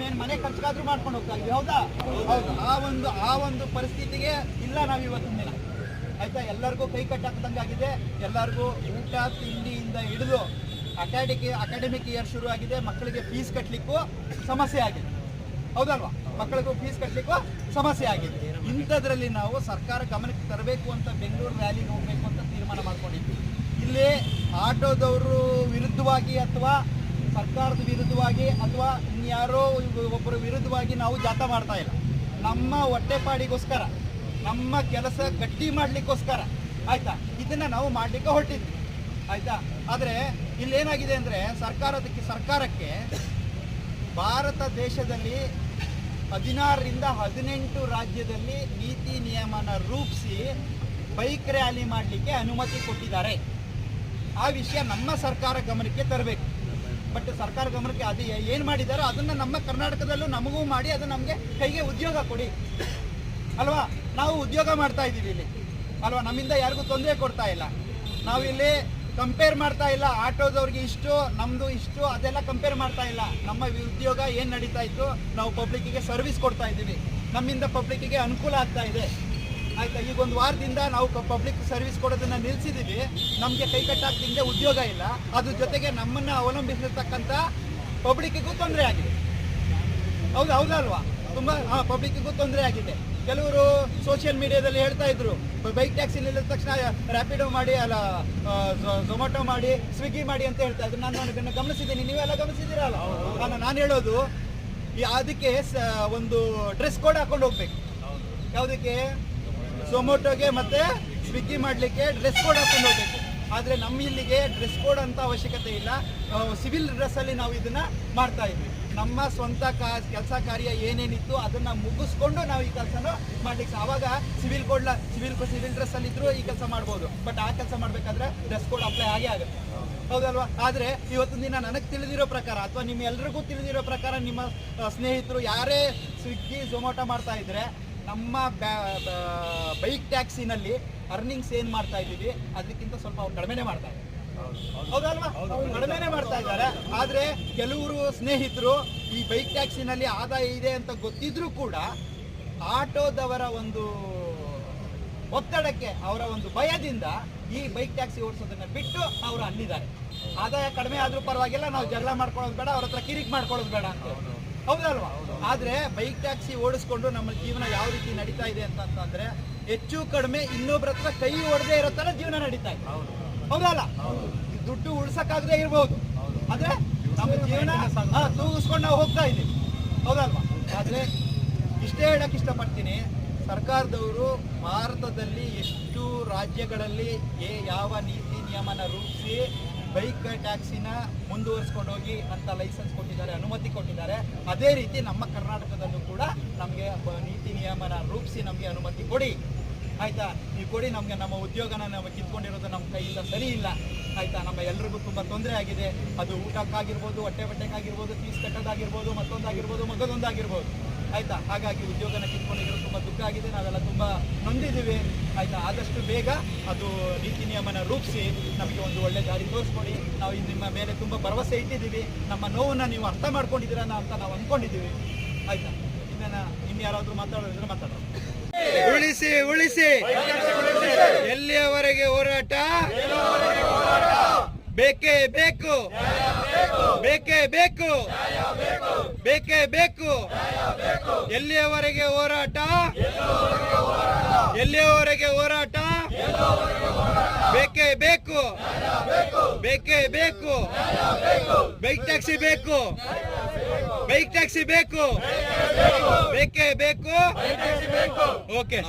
Main ಮನೆ ಖರ್ಚಿಗಾದ್ರೂ ಮಾಡ್ಕೊಂಡು ಹೋಗ್ತಾ ಹೌದಾ? ಆ ಒಂದು ಆ ಒಂದು ಪರಿಸ್ಥಿತಿಗೆ ಇಲ್ಲ ನಾವು ಇವತ್ತಿನ ದಿನ. ಆಯ್ತಾ? ಎಲ್ಲರಿಗೂ ಕೈ ಕಟ್ಟಾಕ್ದಂಗಾಗಿದೆ ಎಲ್ಲರಿಗೂ ಊಟ, ತಿಂಡಿಯಿಂದ ಹಿಡಿದು ಅಕಾಡೆಮಿಕ್ ಅಕಾಡೆಮಿಕ್ ಇಯರ್ ಶುರು ಆಗಿದೆ ಮಕ್ಕಳಿಗೆ ಫೀಸ್ ಕಟ್ಟಲಿಕ್ಕೂ ಸಮಸ್ಯೆ ಆಗಿದೆ. ಹೌದಲ್ವಾ? ಮಕ್ಕಳಿಗೂ ಫೀಸ್ ಕಟ್ಟಲಿಕ್ಕೂ ಸಮಸ್ಯೆ ಆಗಿದೆ. ಇಂಥದ್ರಲ್ಲಿ ನಾವು ಸರ್ಕಾರ ಗಮನಕ್ಕೆ ತರಬೇಕು ಅಂತ ಬೆಂಗಳೂರು ರ್ಯಾಲಿಗೆ ಹೋಗ್ಬೇಕು ಅಂತ ತೀರ್ಮಾನ ಮಾಡ್ಕೊಂಡಿದ್ವಿ. ಇಲ್ಲಿ ಆಟೋದವರು ವಿರುದ್ಧವಾಗಿ ಅಥವಾ ಸರ್ಕಾರದ ವಿರುದ್ಧವಾಗಿ ಅಥವಾ ಇನ್ಯಾರೋ ಒಬ್ಬರ ವಿರುದ್ಧವಾಗಿ ನಾವು ಜಾಥಾ ಮಾಡ್ತಾ ಇಲ್ಲ. ನಮ್ಮ ಹೊಟ್ಟೆಪಾಡಿಗೋಸ್ಕರ, ನಮ್ಮ ಕೆಲಸ ಗಟ್ಟಿ ಮಾಡಲಿಕ್ಕೋಸ್ಕರ, ಆಯ್ತಾ? ಇದನ್ನ ನಾವು ಮಾಡ್ಲಿಕ್ಕೆ ಹೊರಟಿದ್ವಿ. ಆಯ್ತಾ? ಆದರೆ ಇಲ್ಲೇನಾಗಿದೆ ಅಂದ್ರೆ ಸರ್ಕಾರದಕ್ಕೆ, ಸರ್ಕಾರಕ್ಕೆ ಭಾರತ ದೇಶದಲ್ಲಿ ಹದಿನಾರರಿಂದ ಹದಿನೆಂಟು ರಾಜ್ಯದಲ್ಲಿ ನೀತಿ ನಿಯಮನ ರೂಪಿಸಿ ಬೈಕ್ ರ್ಯಾಲಿ ಮಾಡಲಿಕ್ಕೆ ಅನುಮತಿ ಕೊಟ್ಟಿದ್ದಾರೆ. ಆ ವಿಷಯ ನಮ್ಮ ಸರ್ಕಾರ ಗಮನಕ್ಕೆ ತರಬೇಕು. ಬಟ್ ಸರ್ಕಾರ ಗಮನಕ್ಕೆ ಅದು ಏನು ಮಾಡಿದಾರೋ ಅದನ್ನು ನಮ್ಮ ಕರ್ನಾಟಕದಲ್ಲೂ ನಮಗೂ ಮಾಡಿ ಅದು ನಮಗೆ ಕೈಗೆ ಉದ್ಯೋಗ ಕೊಡಿ. ಅಲ್ವಾ? ನಾವು ಉದ್ಯೋಗ ಮಾಡ್ತಾ ಇದ್ದೀವಿ ಇಲ್ಲಿ. ಅಲ್ವಾ? ನಮ್ಮಿಂದ ಯಾರಿಗೂ ತೊಂದರೆ ಕೊಡ್ತಾ ಇಲ್ಲ. ನಾವು ಇಲ್ಲಿ ಕಂಪೇರ್ ಮಾಡ್ತಾ ಇಲ್ಲ. ಆಟೋದವ್ರಿಗೆ ಇಷ್ಟು, ನಮ್ದು ಇಷ್ಟು, ಅದೆಲ್ಲ ಕಂಪೇರ್ ಮಾಡ್ತಾ ಇಲ್ಲ. ನಮ್ಮ ಉದ್ಯೋಗ ಏನು ನಡೀತಾ ಇತ್ತು? ನಾವು ಪಬ್ಲಿಕ್ಕಿಗೆ ಸರ್ವಿಸ್ ಕೊಡ್ತಾ ಇದ್ದೀವಿ. ನಮ್ಮಿಂದ ಪಬ್ಲಿಕ್ಕಿಗೆ ಅನುಕೂಲ ಆಗ್ತಾ ಇದೆ. ಆಯ್ತಾ, ಈಗ ಒಂದು ವಾರದಿಂದ ನಾವು ಪಬ್ಲಿಕ್ ಸರ್ವಿಸ್ ಕೊಡೋದನ್ನ ನಿಲ್ಸಿದೀವಿ. ನಮಗೆ ಕೈ ಕಟ್ಟಾಕ್ತಿಂದೆ ಉದ್ಯೋಗ ಇಲ್ಲ. ಅದ್ರ ಜೊತೆಗೆ ನಮ್ಮನ್ನ ಅವಲಂಬಿಸಿರ್ತಕ್ಕಂಥ ಪಬ್ಲಿಕ್ಕಿಗೂ ತೊಂದರೆ ಆಗಿದೆ. ಹೌದು, ಹೌದಲ್ವಾ? ತುಂಬಾ ಹಾ ಪಬ್ಲಿಕ್ಕಿಗೂ ತೊಂದರೆ ಆಗಿದೆ. ಕೆಲವರು ಸೋಷಿಯಲ್ ಮೀಡಿಯಾದಲ್ಲಿ ಹೇಳ್ತಾ ಇದ್ರು ಬೈಕ್ ಟ್ಯಾಕ್ಸಿ ನಿಲ್ಲಿದ ತಕ್ಷಣ ರ್ಯಾಪಿಡೋ ಮಾಡಿ, ಅಲ್ಲ ಝೊಮ್ಯಾಟೊ ಮಾಡಿ ಸ್ವಿಗ್ಗಿ ಮಾಡಿ ಅಂತ ಹೇಳ್ತಾ ಇದ್ರು. ನಾನು ಅದನ್ನ ಗಮನಿಸಿದ್ದೀನಿ. ನೀವೆಲ್ಲ ಗಮನಿಸಿದ್ದೀರಲ್ಲ? ನಾನು ನಾನು ಹೇಳೋದು ಅದಕ್ಕೆ ಒಂದು ಡ್ರೆಸ್ ಕೋಡ್ ಹಾಕೊಂಡು ಹೋಗ್ಬೇಕು. ಯಾವುದಕ್ಕೆ? ಝೊಮ್ಯಾಟೊಗೆ ಮತ್ತೆ ಸ್ವಿಗ್ಗಿ ಮಾಡಲಿಕ್ಕೆ ಡ್ರೆಸ್ ಕೋಡ್ ಹಾಕೊಂಡು ಹೋಗ್ಬೇಕು. ಆದರೆ ನಮ್ಮ ಇಲ್ಲಿಗೆ ಡ್ರೆಸ್ ಕೋಡ್ ಅಂತ ಅವಶ್ಯಕತೆ ಇಲ್ಲ. ಸಿವಿಲ್ ಡ್ರೆಸ್ಸಲ್ಲಿ ನಾವು ಇದನ್ನ ಮಾಡ್ತಾ ಇದ್ವಿ. ನಮ್ಮ ಸ್ವಂತ ಕೆಲಸ ಕಾರ್ಯ ಏನೇನಿತ್ತು ಅದನ್ನ ಮುಗಿಸ್ಕೊಂಡು ನಾವು ಈ ಕೆಲಸನ ಮಾಡ್ಲಿಕ್ಕೆ ಆವಾಗ civil code civil civil dress ಅಲ್ಲಿ ಇದ್ರು ಈ ಕೆಲಸ ಮಾಡ್ಬೋದು. ಬಟ್ ಆ ಕೆಲಸ ಮಾಡ್ಬೇಕಾದ್ರೆ ಡ್ರೆಸ್ ಕೋಡ್ ಅಪ್ಲೈ ಆಗೇ ಆಗುತ್ತೆ. ಹೌದಲ್ವಾ? ಆದ್ರೆ ಇವತ್ತಿನ ದಿನ ನನಗೆ ತಿಳಿದಿರೋ ಪ್ರಕಾರ ಅಥವಾ ನಿಮ್ಮ ಎಲ್ರಿಗೂ ತಿಳಿದಿರೋ ಪ್ರಕಾರ ನಿಮ್ಮ ಸ್ನೇಹಿತರು ಯಾರೇ ಸ್ವಿಗ್ಗಿ ಝೊಮ್ಯಾಟೊ ಮಾಡ್ತಾ ಇದ್ರೆ ನಮ್ಮ ಬೈಕ್ ಟ್ಯಾಕ್ಸಿನಲ್ಲಿ ಅರ್ನಿಂಗ್ಸ್ ಏನ್ ಮಾಡ್ತಾ ಇದ್ದೀವಿ ಅದಕ್ಕಿಂತ ಸ್ವಲ್ಪ ಅವ್ರು ಕಡಿಮೆನೇ ಮಾಡ್ತಾ ಇದ್ದಾರೆ. ಹೌದಲ್ವಾ? ಕಡಿಮೆನೆ ಮಾಡ್ತಾ ಇದ್ದಾರೆ. ಆದ್ರೆ ಕೆಲವರು ಸ್ನೇಹಿತರು ಈ ಬೈಕ್ ಟ್ಯಾಕ್ಸಿನಲ್ಲಿ ಆದಾಯ ಇದೆ ಅಂತ ಗೊತ್ತಿದ್ರೂ ಕೂಡ ಆಟೋದವರ ಒಂದು ಒತ್ತಡಕ್ಕೆ ಅವರ ಒಂದು ಭಯದಿಂದ ಈ ಬೈಕ್ ಟ್ಯಾಕ್ಸಿ ಓಡಿಸೋದನ್ನ ಬಿಟ್ಟು ಅವರು ಅಲ್ಲಿದ್ದಾರೆ. ಆದಾಯ ಕಡಿಮೆ ಆದ್ರೂ ಪರವಾಗಿಲ್ಲ ನಾವು ಜಗಳ ಮಾಡ್ಕೊಳ್ಳೋದು ಬೇಡ ಅವ್ರ ಹತ್ರ ಕಿರಿಕ್ ಮಾಡ್ಕೊಳ್ಳೋದು ಬೇಡ ಅಂತ ಹೌದಲ್ವಾ? ಆದ್ರೆ ಬೈಕ್ ಟ್ಯಾಕ್ಸಿ ಓಡಿಸ್ಕೊಂಡು ನಮ್ಮ ಜೀವನ ಯಾವ ರೀತಿ ನಡೀತಾ ಇದೆ ಅಂತ ಅಂತಂದ್ರೆ ಹೆಚ್ಚು ಕಡಿಮೆ ಇನ್ನೊಬ್ರ ಹತ್ರ ಕೈ ಹೊಡೆದೇ ಇರೋ ತರ ಜೀವನ ನಡೀತಾ ಇದೆ. ಹೌದಲ್ಲ? ದುಡ್ಡು ಉಳ್ಸಕ್ಕಾಗದೆ ಇರ್ಬೋದು. ಆದ್ರೆ ನಮ್ಮ ಜೀವನ ತೂಗಿಸ್ಕೊಂಡು ನಾವು ಹೋಗ್ತಾ ಇದ್ದೀವಿ. ಹೌದಲ್ವಾ? ಆದ್ರೆ ಇಷ್ಟೇ ಹೇಳಕ್ ಇಷ್ಟಪಡ್ತೀನಿ. ಸರ್ಕಾರದವರು ಭಾರತದಲ್ಲಿ ಎಷ್ಟು ರಾಜ್ಯಗಳಲ್ಲಿ ಯಾವ ನೀತಿ ನಿಯಮನ ರೂಪಿಸಿ ಬೈಕ್, ಟ್ಯಾಕ್ಸಿನ ಮುಂದುವರಿಸ್ಕೊಂಡು ಹೋಗಿ ಅಂತ ಲೈಸೆನ್ಸ್ ಕೊಟ್ಟಿದ್ದಾರೆ, ಅನುಮತಿ ಕೊಟ್ಟಿದ್ದಾರೆ. ಅದೇ ರೀತಿ ನಮ್ಮ ಕರ್ನಾಟಕದಲ್ಲೂ ಕೂಡ ನಮಗೆ ನೀತಿ ನಿಯಮನ ರೂಪಿಸಿ ನಮಗೆ ಅನುಮತಿ ಕೊಡಿ. ಆಯಿತಾ? ನೀವು ಕೊಡಿ, ನಮಗೆ ನಮ್ಮ ಉದ್ಯೋಗನ ನಾವು ಕಿತ್ಕೊಂಡಿರೋದು ನಮ್ಮ ಕೈಯಿಂದ ಸರಿ ಇಲ್ಲ. ಆಯ್ತಾ? ನಮ್ಮ ಎಲ್ರಿಗೂ ತುಂಬ ತೊಂದರೆ ಆಗಿದೆ. ಅದು ಊಟಕ್ಕಾಗಿರ್ಬೋದು, ಹೊಟ್ಟೆ ಬಟ್ಟೆಗಾಗಿರ್ಬೋದು ಫೀಸ್ ಕಟ್ಟೋದಾಗಿರ್ಬೋದು, ಮತ್ತೊಂದಾಗಿರ್ಬೋದು, ಮಗದೊಂದಾಗಿರ್ಬೋದು. ಆಯ್ತಾ? ಹಾಗಾಗಿ ಉದ್ಯೋಗನ ಕಿತ್ಕೊಂಡಿರೋದು ತುಂಬ ದುಃಖ ಆಗಿದೆ. ನಾವೆಲ್ಲ ತುಂಬ ನೊಂದಿದ್ದೀವಿ. ಆಯ್ತಾ? ಆದಷ್ಟು ಬೇಗ ಅದು ನೀತಿ ನಿಯಮನ ರೂಪಿಸಿ ನಮಗೆ ಒಂದು ಒಳ್ಳೆ ದಾರಿ ತೋರಿಸ್ಕೊಡಿ. ನಾವು ಇನ್ನು ನಿಮ್ಮ ಮೇಲೆ ತುಂಬ ಭರವಸೆ ಇಟ್ಟಿದ್ದೀವಿ. ನಮ್ಮ ನೋವನ್ನ ನೀವು ಅರ್ಥ ಮಾಡ್ಕೊಂಡಿದ್ದೀರ ಅಂತ ನಾವು ಅಂದ್ಕೊಂಡಿದ್ದೀವಿ ಆಯ್ತಾ? ಇನ್ನೇನ ಇನ್ಯಾರಾದ್ರೂ ಮಾತಾಡೋದಿದ್ರೆ ಮಾತಾಡೋದು ಉಳಿಸಿ ಉಳಿಸಿ. ಎಲ್ಲಿಯವರೆಗೆ ಹೋರಾಟ? ಬೇಕೇ ಬೇಕು. ಬೇಕೇ ಬೇಕು. ಬೇಕೇ ಬೇಕು. ಎಲ್ಲಿಯವರೆಗೆ ಹೋರಾಟ? ಎಲ್ಲಿಯವರೆಗೆ ಹೋರಾಟ? ಬೇಕೇ ಬೇಕು. ಬೇಕೇ ಬೇಕು. ಬೈಕ್ ಟ್ಯಾಕ್ಸಿ ಬೇಕು. ಬೈಕ್ ಟ್ಯಾಕ್ಸಿ ಬೇಕು. ಬೇಕೇ ಬೇಕು. ಓಕೆ.